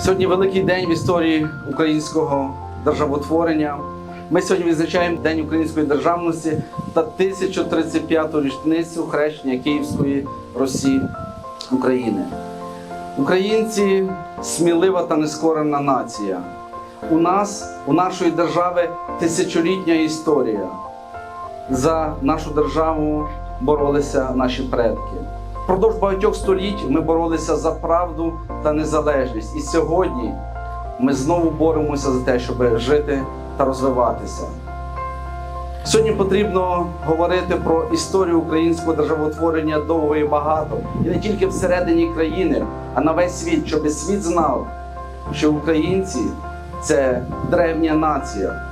Сьогодні великий день в історії українського державотворення. Ми сьогодні відзначаємо День української державності та 1035-ту річницю хрещення Київської Росії України. Українці смілива та нескорена нація. У нас, у нашої держави, тисячолітня історія. За нашу державу боролися наші предки. Впродовж багатьох століть ми боролися за правду та незалежність. І сьогодні ми знову боремося за те, щоб жити та розвиватися. Сьогодні потрібно говорити про історію українського державотворення довго і багато, і не тільки всередині країни, а на весь світ, щоб світ знав, що українці це древня нація,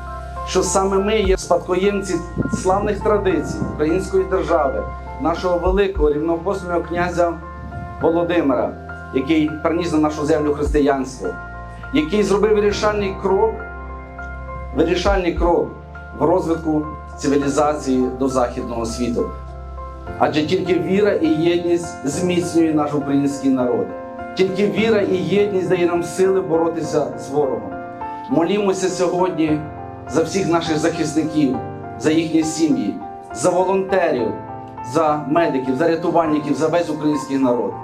що саме ми є спадкоємці славних традицій української держави, нашого великого рівноапостольного князя Володимира, який приніс на нашу землю християнство, який зробив вирішальний крок, вирішальний крок в розвитку цивілізації до західного світу. Адже тільки віра і єдність зміцнює наш український народ. Тільки віра і єдність дає нам сили боротися з ворогом. Молімося сьогодні за всіх наших захисників, за їхні сім'ї, за волонтерів, за медиків, за рятувальників, за весь український народ.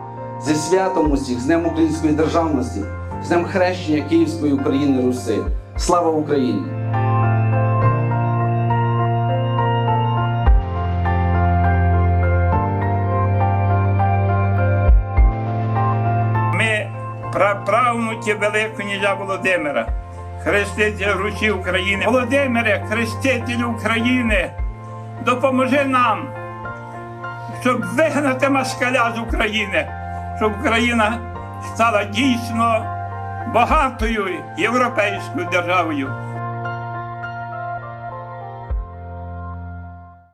Зі святом усіх, з Днем української державності, з Днем хрещення Київської України Руси. Слава Україні! Ми праправнуки Великого князя Володимира, хрестителя Русі України. Володимире, хрестителю України, допоможи нам, щоб вигнати москаля з України, щоб Україна стала дійсно багатою європейською державою.